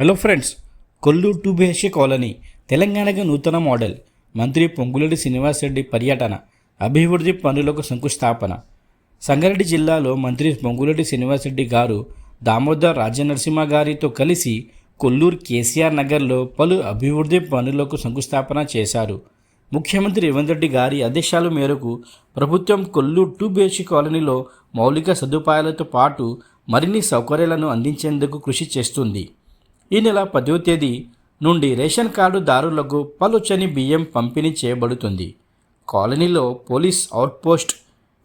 Hello friends Kollur two BHK colony తెలంగాణకు నూతన model మంత్రి పొంగులేటి శ్రీనివాసరెడ్డి పర్యటన అభివృద్ధి పనులకు శంకుస్థాపన. సంగారెడ్డి జిల్లాలో మంత్రి పొంగులేటి శ్రీనివాసరెడ్డి గారు దామోదర్ రాజనరసింహ గారితో కలిసి కొల్లూరు కేసీఆర్ నగర్లో పలు అభివృద్ధి పనులకు శంకుస్థాపన చేశారు. ముఖ్యమంత్రి రేవంత్ రెడ్డి గారి ఆదేశాల మేరకు ప్రభుత్వం కొల్లూరు టూ బిహెచ్కే కాలనీలో మౌలిక సదుపాయాలతో పాటు మరిన్ని సౌకర్యాలను అందించేందుకు కృషి చేస్తుంది. ఈ నెల పదో తేదీ నుండి రేషన్ కార్డుదారులకు పలుచని బియ్యం పంపిణీ చేయబడుతుంది. కాలనీలో పోలీస్ అవుట్పోస్ట్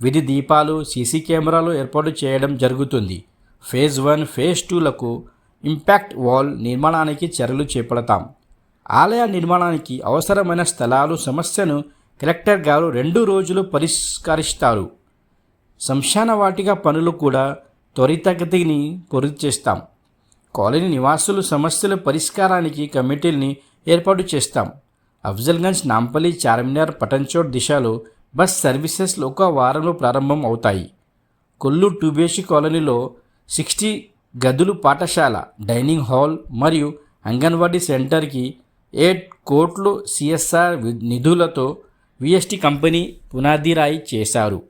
విధి దీపాలు సీసీ కెమెరాలు ఏర్పాటు చేయడం జరుగుతుంది. ఫేజ్ వన్ ఫేజ్ టూలకు ఇంపాక్ట్ వాల్ నిర్మాణానికి చర్యలు చేపడతాం. ఆలయ నిర్మాణానికి అవసరమైన స్థలాలు సమస్యను కలెక్టర్ గారు రెండు రోజులు పరిష్కరిస్తారు. శ్మశాన వాటిక పనులు కూడా త్వరితగతిని పూర్తి చేస్తాం. కాలనీ నివాసులు సమస్యల పరిష్కారానికి కమిటీల్ని ఏర్పాటు చేస్తాం. అఫ్జల్గంజ్ నాంపల్లి చార్మినార్ పటన్చోట్ దిశలో బస్ సర్వీసెస్లు ఒక వారంలో ప్రారంభం అవుతాయి. కొల్లూరు టూబేషి కాలనీలో సిక్స్టీ గదులు పాఠశాల డైనింగ్ హాల్ మరియు అంగన్వాడీ సెంటర్కి ఎయిట్ కోట్లు సిఎస్ఆర్ నిధులతో విఎస్టీ కంపెనీ పునాదిరాయి చేశారు.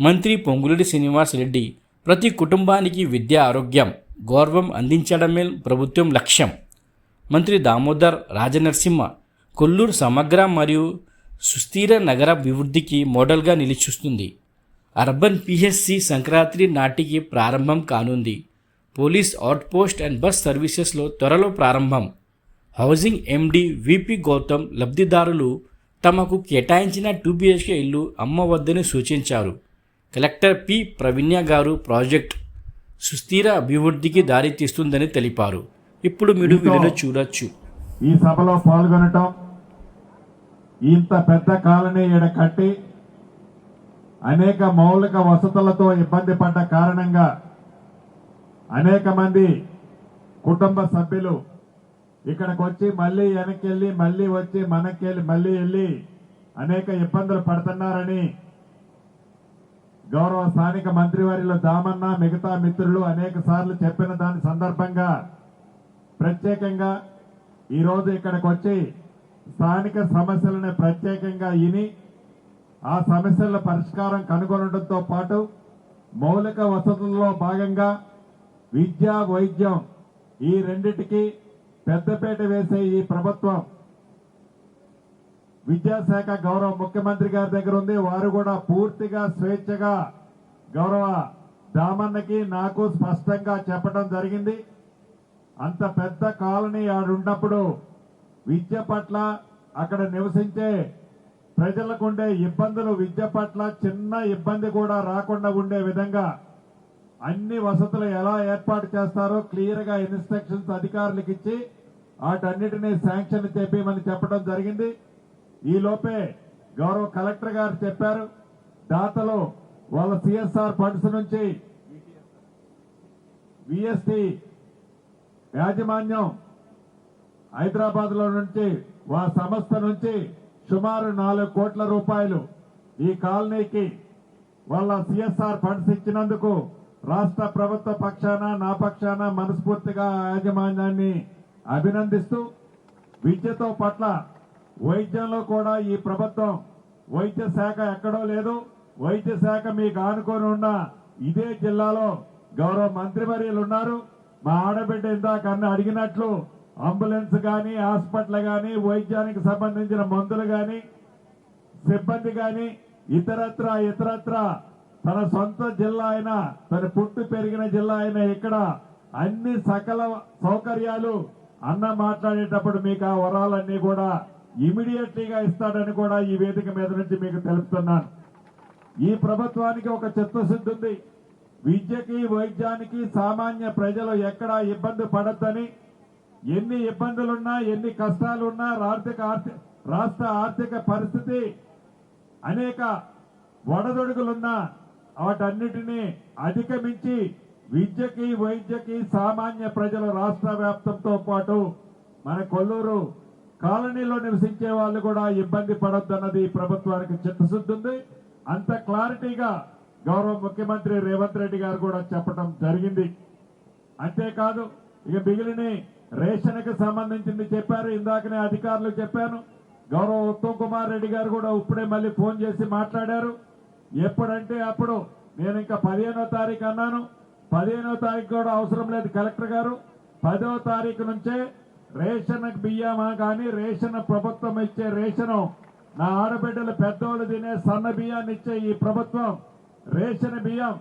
మంత్రి పొంగులేటి శ్రీనివాస్ రెడ్డి ప్రతి కుటుంబానికి విద్య ఆరోగ్యం గౌరవం అందించడమే ప్రభుత్వం లక్ష్యం. మంత్రి దామోదర్ రాజనరసింహ కొల్లూరు సమగ్ర మరియు సుస్థిర నగర అభివృద్ధికి మోడల్గా నిలిచిస్తుంది. అర్బన్ పిహెచ్సి సంక్రాంతి నాటికి ప్రారంభం కానుంది. పోలీస్ అవుట్పోస్ట్ అండ్ బస్ సర్వీసెస్లో త్వరలో ప్రారంభం. హౌసింగ్ ఎండి విపి గౌతమ్ లబ్ధిదారులు తమకు కేటాయించిన టూ బిహెచ్కే ఇల్లు అమ్మవద్దని సూచించారు. కలెక్టర్ పి ప్రవీణ్య గారు ప్రాజెక్ట్ సుస్థిర అభివృద్ధికి దారితీస్తుందని తెలిపారు. ఇప్పుడు మీరు వీడియోలో చూడొచ్చు. ఈ సభలో పాల్గొనటం ఇంత పెద్ద కాలనీ ఈడ కట్టి అనేక మౌలిక వసతులతో ఇబ్బంది పడ్డ కారణంగా అనేక మంది కుటుంబ సభ్యులు ఇక్కడికి వచ్చి మళ్ళీ వెనక్కి వెళ్ళి మళ్ళీ వచ్చి మనక్కి వెళ్ళి మళ్ళీ వెళ్ళి అనేక ఇబ్బందులు పడుతున్నారని గౌరవ స్థానిక మంత్రివర్యులు దామన్న మిగతా మిత్రులు అనేక సార్లు చెప్పిన దాని సందర్భంగా ప్రత్యేకంగా ఈరోజు ఇక్కడికి వచ్చి స్థానిక సమస్యలను ప్రత్యేకంగా ఇని ఆ సమస్యల పరిష్కారం కనుగొనడంతో పాటు మౌలిక వసతుల్లో భాగంగా విద్య వైద్యం ఈ రెండిటికి పెద్దపేట వేసే ఈ ప్రభుత్వం విద్యాశాఖ గౌరవ ముఖ్యమంత్రి గారి దగ్గర ఉంది. వారు కూడా పూర్తిగా స్వేచ్ఛగా గౌరవ దామన్నకి నాకు స్పష్టంగా చెప్పడం జరిగింది. అంత పెద్ద కాలనీ ఆడున్నప్పుడు విద్య పట్ల అక్కడ నివసించే ప్రజలకు ఉండే ఇబ్బందులు విద్య పట్ల చిన్న ఇబ్బంది కూడా రాకుండా ఉండే విధంగా అన్ని వసతులు ఎలా ఏర్పాటు చేస్తారో క్లియర్గా ఇన్స్ట్రక్షన్స్ అధికారులకు ఇచ్చి వాటన్నిటినీ శాంక్షన్ చేపించమని చెప్పడం జరిగింది. ఈలోపే గౌరవ కలెక్టర్ గారు చెప్పారు. దాతలు వాళ్ళ సిఎస్ఆర్ ఫండ్స్ నుంచి విఎస్టి యాజమాన్యం హైదరాబాద్లో నుంచి వా సంస్థ నుంచి సుమారు నాలుగు కోట్ల రూపాయలు ఈ కాలనీకి వాళ్ళ సిఎస్ఆర్ ఫండ్స్ ఇచ్చినందుకు రాష్ట్ర ప్రభుత్వ పక్షాన నా పక్షాన మనస్ఫూర్తిగా యాజమాన్యాన్ని అభినందిస్తూ విద్యతో పట్ల వైద్యంలో కూడా ఈ ప్రభుత్వం వైద్య శాఖ ఎక్కడో లేదు. వైద్య శాఖ మీకు ఆనుకొని ఉన్న ఇదే జిల్లాలో గౌరవ మంత్రివర్యులు ఉన్నారు. మా ఆడబిడ్డ ఇందాక అన్న అడిగినట్లు అంబులెన్స్ కానీ హాస్పిటల్ కానీ వైద్యానికి సంబంధించిన మందులు కానీ సిబ్బంది కానీ ఇతరత్ర ఇతరత్ర తన సొంత జిల్లా అయిన తన పుట్టు పెరిగిన జిల్లా అయిన ఇక్కడ అన్ని సకల సౌకర్యాలు అన్న మాట్లాడేటప్పుడు మీకు ఆ వరాలన్నీ కూడా ఇమీడియట్లీగా ఇస్తాడని కూడా ఈ వేదిక మీద నుంచి మీకు తెలుపుతున్నాను. ఈ ప్రభుత్వానికి ఒక చిత్తశుద్ధి ఉంది. విద్యకి వైద్యానికి సామాన్య ప్రజలు ఎక్కడా ఇబ్బంది పడద్దని ఎన్ని ఇబ్బందులున్నా ఎన్ని కష్టాలున్నా ఆర్థిక ఆర్థిక రాష్ట్ర ఆర్థిక పరిస్థితి అనేక వడదొడుగులున్నా వాటన్నిటినీ అధిగమించి విద్యకి వైద్యకి సామాన్య ప్రజలు రాష్ట్ర వ్యాప్తంతో పాటు మన కొల్లూరు కాలనీలో నివసించే వాళ్ళు కూడా ఇబ్బంది పడొద్దన్నది ప్రభుత్వానికి చిత్తశుద్ధి ఉంది. అంత క్లారిటీగా గౌరవ ముఖ్యమంత్రి రేవంత్ రెడ్డి గారు కూడా చెప్పడం జరిగింది. అంతేకాదు ఇక మిగిలిన రేషన్కి సంబంధించింది చెప్పారు ఇందాకనే అధికారులు చెప్పాను గౌరవ ఉత్తమ్ కుమార్ రెడ్డి గారు కూడా ఇప్పుడే మళ్ళీ ఫోన్ చేసి మాట్లాడారు. ఎప్పుడంటే అప్పుడు నేను ఇంకా పదిహేనో తారీఖు అన్నాను. పదిహేనో తారీఖు కూడా అవసరం లేదు కలెక్టర్ గారు. పదో తారీఖు నుంచే రేషన్ బియ్యమా కానీ రేషన్ ప్రభుత్వం ఇచ్చే రేషను నా ఆడబిడ్డలు పెద్దోళ్ళు తినే సన్న బియ్యాన్ని ఇచ్చే ఈ ప్రభుత్వం రేషన్ బియ్యం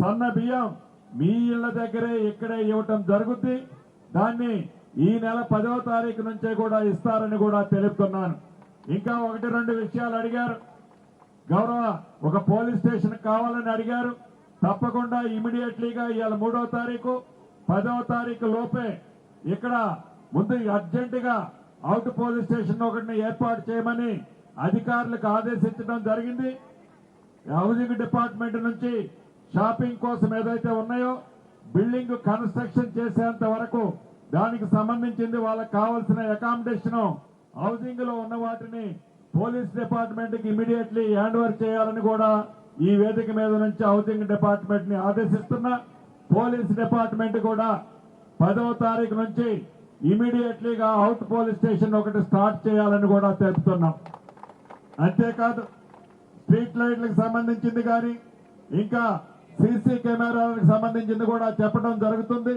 సన్న బియ్యం మీ ఇళ్ళ దగ్గరే ఇక్కడే ఇవ్వటం జరుగుద్ది. దాన్ని ఈ నెల పదవ తారీఖు నుంచే కూడా ఇస్తారని కూడా తెలుపుతున్నాను. ఇంకా ఒకటి రెండు విషయాలు అడిగారు. గౌరవ ఒక పోలీస్ స్టేషన్ కావాలని అడిగారు. తప్పకుండా ఇమీడియట్లీగా ఇవాళ మూడవ తారీఖు. పదవ తారీఖు లోపే ఇక్కడ ముందు అర్జెంటుగా అవుట్ పోలీస్ స్టేషన్ ఒకటిని ఏర్పాటు చేయమని అధికారులకు ఆదేశించడం జరిగింది. హౌసింగ్ డిపార్ట్మెంట్ నుంచి షాపింగ్ కోసం ఏదైతే ఉన్నాయో బిల్డింగ్ కన్స్ట్రక్షన్ చేసేంత వరకు దానికి సంబంధించింది వాళ్ళకి కావాల్సిన అకామిడేషన్ హౌసింగ్లో ఉన్న వాటిని పోలీస్ డిపార్ట్మెంట్కి ఇమీడియట్లీ హ్యాండ్ ఓవర్ చేయాలని కూడా ఈ వేదిక మీద నుంచి హౌసింగ్ డిపార్ట్మెంట్ని ఆదేశిస్తున్నా. పోలీస్ డిపార్ట్మెంట్ కూడా పదవ తారీఖు నుంచి ఇమీడియట్లీగా అవుట్ పోలీస్ స్టేషన్ ఒకటి స్టార్ట్ చేయాలని కూడా తెలుపుతున్నాం. అంతేకాదు స్ట్రీట్ లైట్లకు సంబంధించింది కానీ ఇంకా సీసీ కెమెరాలకు సంబంధించింది కూడా చెప్పడం జరుగుతుంది.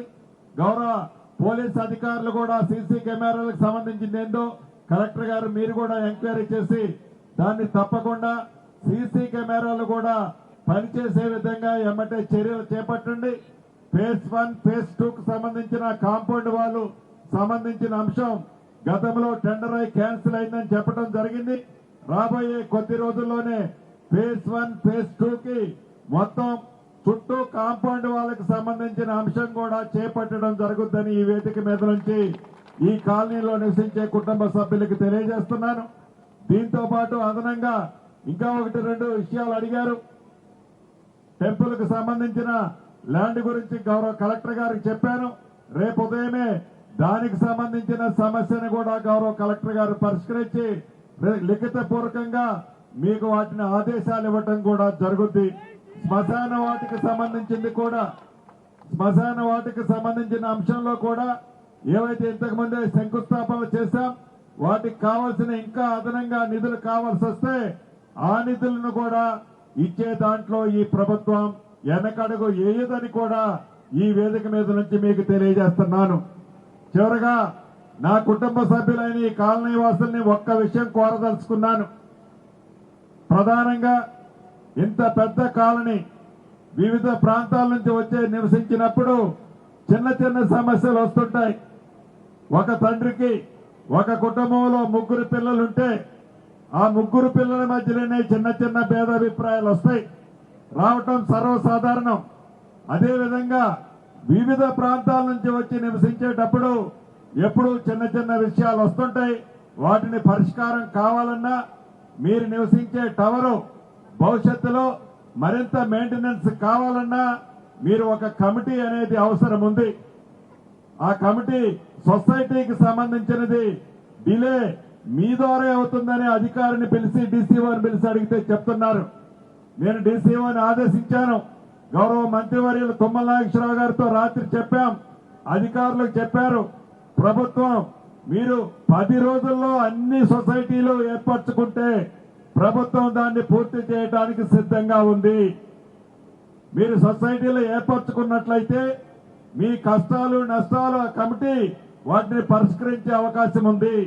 గౌరవ పోలీస్ అధికారులు కూడా సీసీ కెమెరాలకు సంబంధించింది ఏందో కలెక్టర్ గారు మీరు కూడా ఎంక్వైరీ చేసి దాన్ని తప్పకుండా సీసీ కెమెరాలు కూడా పనిచేసే విధంగా ఎమ్మటే చర్యలు చేపట్టండి. ఫేజ్ వన్ ఫేజ్ టూకు సంబంధించిన కాంపౌండ్ వాళ్ళు సంబంధించిన అంశం గతంలో టెండర్ అయి క్యాన్సిల్ అయిందని చెప్పడం జరిగింది. రాబోయే కొద్ది రోజుల్లోనే ఫేజ్ వన్ ఫేజ్ టూ కి మొత్తం చుట్టూ కాంపౌండ్ వాళ్ళకి సంబంధించిన అంశం కూడా చేపట్టడం జరుగుద్దని ఈ వేదిక మీద నుంచి ఈ కాలనీలో నివసించే కుటుంబ సభ్యులకు తెలియజేస్తున్నాను. దీంతో పాటు అదనంగా ఇంకా ఒకటి రెండు విషయాలు అడిగారు. టెంపుల్ సంబంధించిన ల్యాండ్ గురించి గౌరవ కలెక్టర్ గారికి చెప్పాను. రేపు ఉదయమే దానికి సంబంధించిన సమస్యను కూడా గౌరవ కలెక్టర్ గారు పరిష్కరించి లిఖిత పూర్వకంగా మీకు వాటిని ఆదేశాలు ఇవ్వటం కూడా జరుగుద్ది. శ్మశాన వాటికి సంబంధించింది కూడా శ్మశాన వాటికి సంబంధించిన అంశంలో కూడా ఏవైతే ఇంతకు ముందే శంకుస్థాపనలు చేశాం వాటికి కావాల్సిన ఇంకా అదనంగా నిధులు కావాల్సి వస్తే ఆ నిధులను కూడా ఇచ్చే దాంట్లో ఈ ప్రభుత్వం వెనకడుగు ఏయదని కూడా ఈ వేదిక మీద నుంచి మీకు తెలియజేస్తున్నాను. చివరగా నా కుటుంబ సభ్యులైన ఈ కాలనీ వాసుల్ని ఒక్క విషయం కోరదలుచుకున్నాను. ప్రధానంగా ఇంత పెద్ద కాలనీ వివిధ ప్రాంతాల నుంచి వచ్చే నివసించినప్పుడు చిన్న చిన్న సమస్యలు వస్తుంటాయి. ఒక తండ్రికి ఒక కుటుంబంలో ముగ్గురు పిల్లలుంటే ఆ ముగ్గురు పిల్లల మధ్యలోనే చిన్న చిన్న భేదాభిప్రాయాలు వస్తాయి. రావటం సర్వసాధారణం. అదేవిధంగా వివిధ ప్రాంతాల నుంచి వచ్చి నివసించేటప్పుడు ఎప్పుడు చిన్న చిన్న విషయాలు వస్తుంటాయి. వాటిని పరిష్కారం కావాలన్నా మీరు నివసించే టవరు భవిష్యత్తులో మరింత మెయింటెనెన్స్ కావాలన్నా మీరు ఒక కమిటీ అనేది అవసరం ఉంది. ఆ కమిటీ సొసైటీకి సంబంధించినది డిలే మీ ద్వారా అవుతుందని అధికారిని పిలిచి డీసీఓని పిలిచి అడిగితే చెప్తున్నారు. నేను డీసీఓని ఆదేశించాను. గౌరవ మంత్రివర్యులు తుమ్మల నాగేశ్వరరావు గారితో రాత్రి చెప్పాం. అధికారులకు చెప్పారు. ప్రభుత్వం మీరు పది రోజుల్లో అన్ని సొసైటీలు ఏర్పరచుకుంటే ప్రభుత్వం దాన్ని పూర్తి చేయడానికి సిద్ధంగా ఉంది. మీరు సొసైటీలో ఏర్పరచుకున్నట్లయితే మీ కష్టాలు నష్టాలు ఆ కమిటీ వాటిని పరిష్కరించే అవకాశం ఉంది.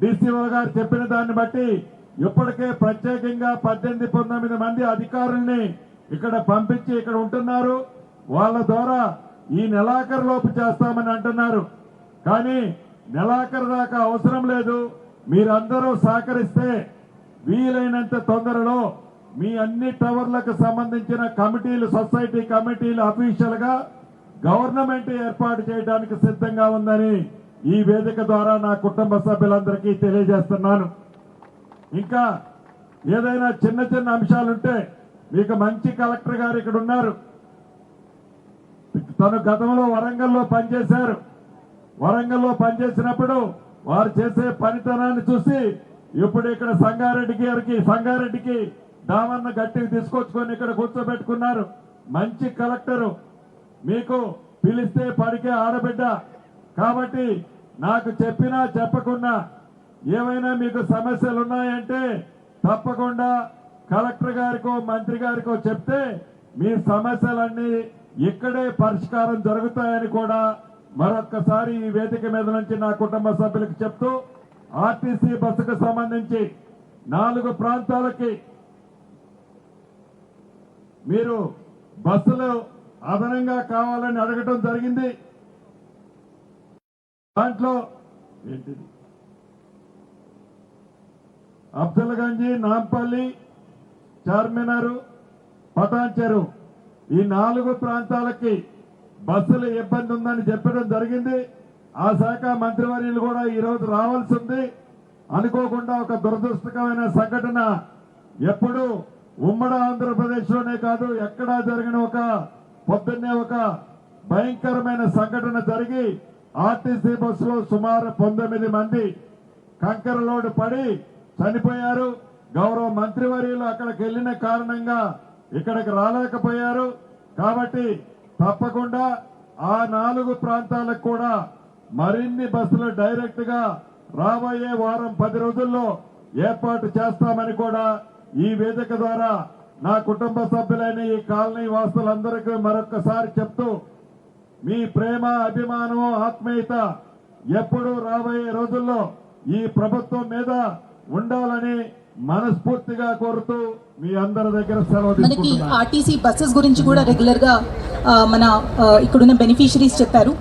డీసీఓ గారు చెప్పిన దాన్ని బట్టి ఇప్పటికే ప్రత్యేకంగా పద్దెనిమిది పంతొమ్మిది మంది అధికారుల్ని ఇక్కడ పంపించి ఇక్కడ ఉంటున్నారు. వాళ్ళ ద్వారా ఈ నెలాఖరు లోపు చేస్తామని అంటున్నారు. కానీ నెలాఖరు దాకా అవసరం లేదు. మీరందరూ సహకరిస్తే వీలైనంత తొందరలో మీ అన్ని టవర్లకు సంబంధించిన కమిటీలు సొసైటీ కమిటీలు అఫీషియల్గా గవర్నమెంట్ ఏర్పాటు చేయడానికి సిద్ధంగా ఉందని ఈ వేదిక ద్వారా నా కుటుంబ సభ్యులందరికీ తెలియజేస్తున్నాను. ఇంకా ఏదైనా చిన్న చిన్న అంశాలుంటే మీకు మంచి కలెక్టర్ గారు ఇక్కడ ఉన్నారు. తను గతంలో వరంగల్లో పనిచేశారు. వరంగల్లో పనిచేసినప్పుడు వారు చేసే పనితనాన్ని చూసి ఇప్పుడు ఇక్కడ సంగారెడ్డి గారికి సంగారెడ్డికి దామన్న గట్టికి తీసుకొచ్చుకొని ఇక్కడ కూర్చోబెట్టుకున్నారు. మంచి కలెక్టరు. మీకు పిలిస్తే పడికే ఆడబిడ్డ. కాబట్టి నాకు చెప్పినా చెప్పకుండా ఏమైనా మీకు సమస్యలు ఉన్నాయంటే తప్పకుండా కలెక్టర్ గారికో మంత్రి గారికో చెప్తే మీ సమస్యలన్నీ ఇక్కడే పరిష్కారం జరుగుతాయని కూడా మరొక్కసారి ఈ వేదిక మీద నుంచి నా కుటుంబ సభ్యులకు చెప్తూ ఆర్టీసీ బస్సుకు సంబంధించి నాలుగు ప్రాంతాలకి మీరు బస్సులు అదనంగా కావాలని అడగటం జరిగింది. దాంట్లో ఏంటిది? గంజీ నాంపల్లి చార్మినారు పటాన్చెరు ఈ నాలుగు ప్రాంతాలకి బస్సులు ఇబ్బంది ఉందని చెప్పడం జరిగింది. ఆ శాఖ మంత్రివర్యులు కూడా ఈ రోజు రావాల్సి ఉంది. అనుకోకుండా ఒక దురదృష్టకమైన సంఘటన ఎప్పుడు ఉమ్మడి ఆంధ్రప్రదేశ్లోనే కాదు ఎక్కడా జరిగిన ఒక పొద్దున్నే ఒక భయంకరమైన సంఘటన జరిగి ఆర్టీసీ బస్సులో సుమారు పంతొమ్మిది మంది కంకర లోడు పడి చనిపోయారు. గౌరవ మంత్రివర్యులు అక్కడికి వెళ్ళిన కారణంగా ఇక్కడికి రాలేకపోయారు. కాబట్టి తప్పకుండా ఆ నాలుగు ప్రాంతాలకు కూడా మరిన్ని బస్సులు డైరెక్ట్గా రాబోయే వారం పది రోజుల్లో ఏర్పాటు చేస్తామని కూడా ఈ వేదిక ద్వారా నా కుటుంబ సభ్యులైన ఈ కాలనీ వాసులందరికీ మరొకసారి చెప్తూ మీ ప్రేమ అభిమానం ఆత్మీయత ఎప్పుడు రాబోయే రోజుల్లో ఈ ప్రభుత్వం మీద ఉండాలని మనస్ఫూర్తిగా కోరుతూ మీ అందరి దగ్గర మనకి ఆర్టీసీ బస్సెస్ గురించి కూడా రెగ్యులర్గా మన ఇక్కడున్న బెనిఫిషరీస్ చెప్పారు.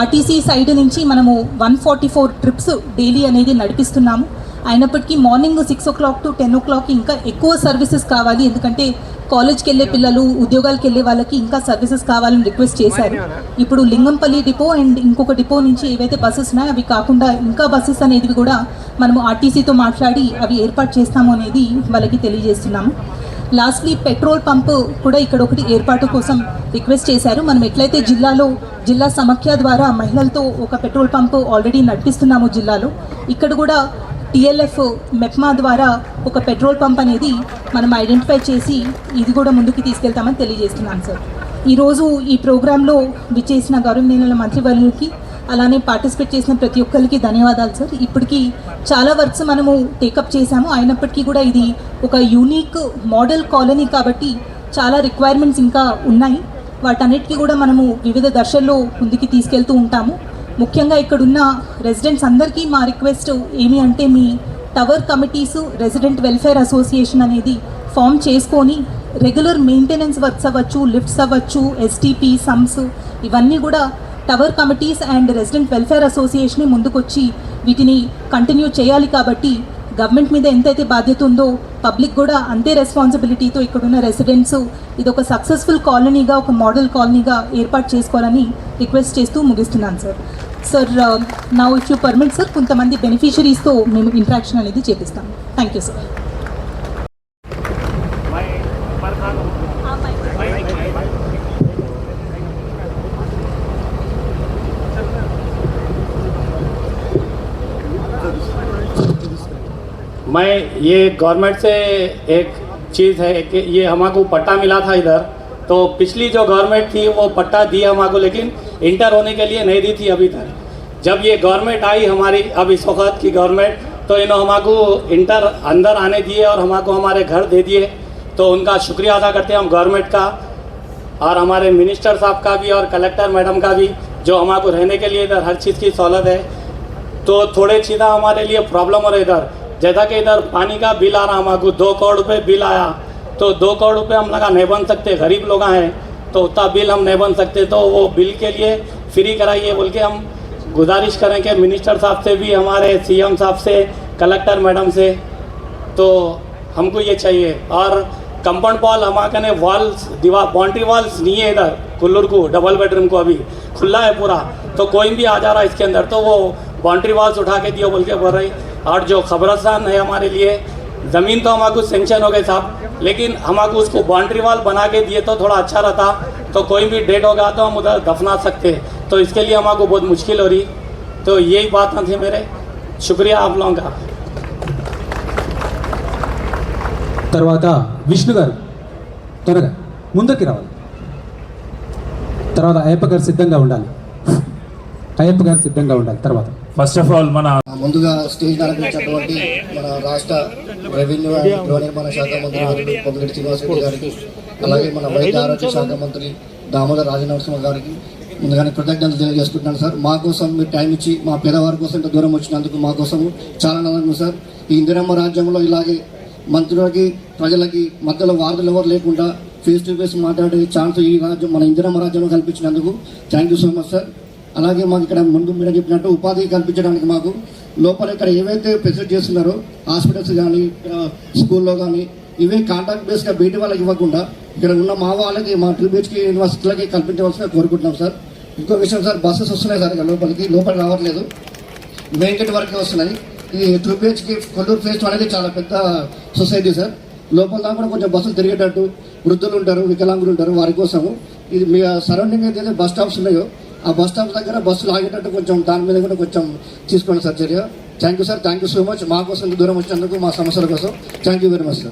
ఆర్టీసీ సైడ్ నుంచి మనము one forty four trips daily అనేది నడిపిస్తున్నాము. అయినప్పటికీ morning six o'clock to ten o'clock ఇంకా ఎక్కువ సర్వీసెస్ కావాలి. ఎందుకంటే కాలేజ్కి వెళ్ళే పిల్లలు ఉద్యోగాలకు వెళ్ళే వాళ్ళకి ఇంకా సర్వీసెస్ కావాలని రిక్వెస్ట్ చేశారు. ఇప్పుడు లింగంపల్లి డిపో అండ్ ఇంకొక డిపో నుంచి ఏవైతే బస్సెస్ ఉన్నాయో అవి కాకుండా ఇంకా బస్సెస్ అనేవి కూడా మనము ఆర్టీసీతో మాట్లాడి అవి ఏర్పాటు చేస్తాము అనేది వాళ్ళకి తెలియజేస్తున్నాము లాస్ట్లీ పెట్రోల్ పంప్ కూడా ఇక్కడ ఒకటి ఏర్పాటు కోసం రిక్వెస్ట్ చేశారు. మనం ఎట్లయితే జిల్లాలో జిల్లా సమాఖ్య ద్వారా మహిళలతో ఒక పెట్రోల్ పంప్ ఆల్రెడీ నడిపిస్తున్నాము జిల్లాలో ఇక్కడ కూడా టిఎల్ఎఫ్ మెప్మా ద్వారా ఒక పెట్రోల్ పంప్ అనేది మనం ఐడెంటిఫై చేసి ఇది కూడా ముందుకు తీసుకెళ్తామని తెలియజేస్తున్నాను సార్. ఈరోజు ఈ ప్రోగ్రాంలో విచ్చేసిన గౌరవనీయుల మంత్రివర్యులకి అలానే పార్టిసిపేట్ చేసిన ప్రతి ఒక్కరికి ధన్యవాదాలు సార్. ఇప్పటికీ చాలా వర్క్స్ మనము టేకప్ చేశాము. అయినప్పటికీ కూడా ఇది ఒక యూనిక్ మోడల్ కాలనీ కాబట్టి చాలా రిక్వైర్మెంట్స్ ఇంకా ఉన్నాయి. వాటన్నిటికీ కూడా మనము వివిధ దశల్లో ముందుకు తీసుకెళ్తూ ఉంటాము. ముఖ్యంగా ఇక్కడున్న రెసిడెంట్స్ అందరికీ మా రిక్వెస్ట్ ఏమి అంటే మీ tower committees resident welfare association అనేది ఫామ్ చేసుకొని రెగ్యులర్ మెయింటెనెన్స్ వర్క్స్ అవ్వచ్చు లిఫ్ట్స్ అవ్వచ్చు ఎస్టీపీ సమ్స్ ఇవన్నీ కూడా tower committees and resident welfare association ముందుకొచ్చి వీటిని కంటిన్యూ చేయాలి కాబట్టి గవర్నమెంట్ మీద ఎంతైతే బాధ్యత ఉందో పబ్లిక్ కూడా అంతే రెస్పాన్సిబిలిటీతో ఇక్కడున్న రెసిడెంట్స్ ఇది ఒక సక్సెస్ఫుల్ కాలనీగా ఒక మోడల్ కాలనీగా ఏర్పాటు చేసుకోవాలని రిక్వెస్ట్ చేస్తూ ముగిస్తున్నాను సార్. సార్ నా ఇఫ్ యూ పర్మిట్ సార్ కొంతమంది బెనిఫిషరీస్తో మేము ఇంట్రాక్షన్ అనేది చేపిస్తాం థ్యాంక్ యూ సార్ मैं ये गवर्नमेंट से एक चीज़ है कि ये हमको पट्टा मिला था इधर तो पिछली जो गवर्नमेंट थी वो पट्टा दी हमको, लेकिन इंटर होने के लिए नहीं दी थी अभी तक। जब ये गवर्नमेंट आई हमारी, अब इस वक्त की गवर्नमेंट तो इन्होंने हमको इंटर अंदर आने दिए और हमको हमारे घर दे दिए। तो उनका शुक्रिया अदा करते हैं हम गवर्नमेंट का, और हमारे मिनिस्टर साहब का भी और कलेक्टर मैडम का भी, जो हमको रहने के लिए इधर हर चीज़ की सहूलत है। तो थोड़े चीज़ा हमारे लिए प्रॉब्लम हो रहा इधर। जैसा कि इधर पानी का बिल आ रहा हमको दो करोड़ रुपये बिल आया तो दो करोड़ रुपये हम लगा नहीं बन सकते, गरीब लोग हैं तो उतना बिल हम नहीं बन सकते तो वो बिल के लिए फ्री कराइए, बोल के हम गुजारिश करें कि मिनिस्टर साहब से भी, हमारे सीएम साहब से कलेक्टर मैडम से तो हमको ये चाहिए। और कंपाउंड वॉल हमारे ने वॉल्स दीवार बाउंड्री वॉल्स नहीं है इधर, कुल्लूर को डबल बेडरूम को अभी, खुला है पूरा तो कोई भी आ जा रहा है इसके अंदर तो वो बाउंड्री वॉल्स उठा के दियो, बोल के बोल रही और जो खबरस्तान है हमारे लिए ज़मीन तो हमारे सेंक्शन हो गए साहब लेकिन हमारे उसको बाउंड्री वॉल बना के दिए तो थोड़ा अच्छा रहता तो कोई भी डेड होगा तो हम उधर दफना सकते तो इसके लिए हमारे बहुत मुश्किल हो रही तो यही बात थी मेरे शुक्रिया आप लोगों का తర్వాత విష్ణు గారు త్వరగా ముందుకి రావాలి తర్వాత అయ్యప్ప గారు సిద్ధంగా ఉండాలి అయ్యప్ప గారు సిద్ధంగా ఉండాలి తర్వాత ఫస్ట్ ఆఫ్ ఆల్ మన ముందుగా స్టేజ్ నడిపించినటువంటి మన రాష్ట్ర రెవెన్యూ అండ్ గృహ నిర్మాణ శాఖ మంత్రి పొంగిరెడ్డి శ్రీనివాసరెడ్డి గారికి అలాగే మన వైద్య ఆరోగ్య శాఖ మంత్రి దామోదర్ రాజనరసింహ గారికి ముందుగానే కృతజ్ఞతలు తెలియజేసుకుంటున్నాను సార్. మా కోసం మీరు టైం ఇచ్చి మా పేదవారి కోసం ఇంత దూరం వచ్చినందుకు మా కోసం చాలా ఆనందంగా సార్. ఈ ఇందిరమ్మ రాజ్యంలో ఇలాగే మంత్రులకి ప్రజలకి మధ్యలో వార్తలు ఎవరు లేకుండా ఫేస్ టు ఫేస్ మాట్లాడే ఛాన్స్ ఈ రాజ్యం మన ఇందిరమ్మ రాజ్యంలో కల్పించినందుకు thank you so much sir అలాగే మాకు ఇక్కడ ముందు మీరు చెప్పినట్టు ఉపాధి కల్పించడానికి మాకు లోపల ఇక్కడ ఏవైతే ఫెసిలిటీ చేస్తున్నారో హాస్పిటల్స్ కానీ ఇక్కడ స్కూల్లో కానీ ఇవే కాంట్రాక్ట్ బేస్గా బయట వాళ్ళకి ఇవ్వకుండా ఇక్కడ ఉన్న మా వాళ్ళకి మా ట్రిబ్యూట్స్కి యూనివర్సిటీలకి కల్పించవలసిన కోరుకుంటున్నాం సార్. ఇంకో విషయం సార్ బస్సెస్ వస్తున్నాయి సార్ ఇక్కడ లోపలికి లోపల రావట్లేదు. వెంకటి వరకు వస్తున్నాయి. ఈ ట్రిబ్యూట్స్కి కొల్లూరు ఫేస్ అనేది చాలా పెద్ద సొసైటీ సార్. లోపల దాకా కూడా కొంచెం బస్సులు తిరిగేటట్టు వృద్ధులు ఉంటారు వికలాంగులు ఉంటారు వారి కోసము. ఇది మీ సరౌండింగ్ ఏదైతే బస్ స్టాప్స్ ఉన్నాయో ఆ బస్ స్టాప్ దగ్గర బస్సులు ఆగేటట్టు కొంచెం దాని మీద కూడా కొంచెం తీసుకోండి సార్ చర్య. Thank you sir thank you so much మా కోసం దూరం వచ్చినందుకు మా సమస్యల కోసం. Thank you very much sir